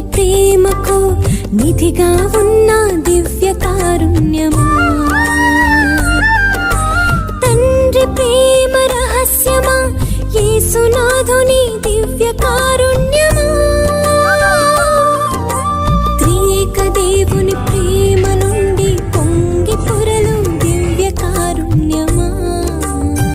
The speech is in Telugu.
ప్రేమకు నిధిగా ఉన్న దివ్య కారుణ్యమా. తండ్రి ప్రేమ రహస్యమా? యేసునాథుని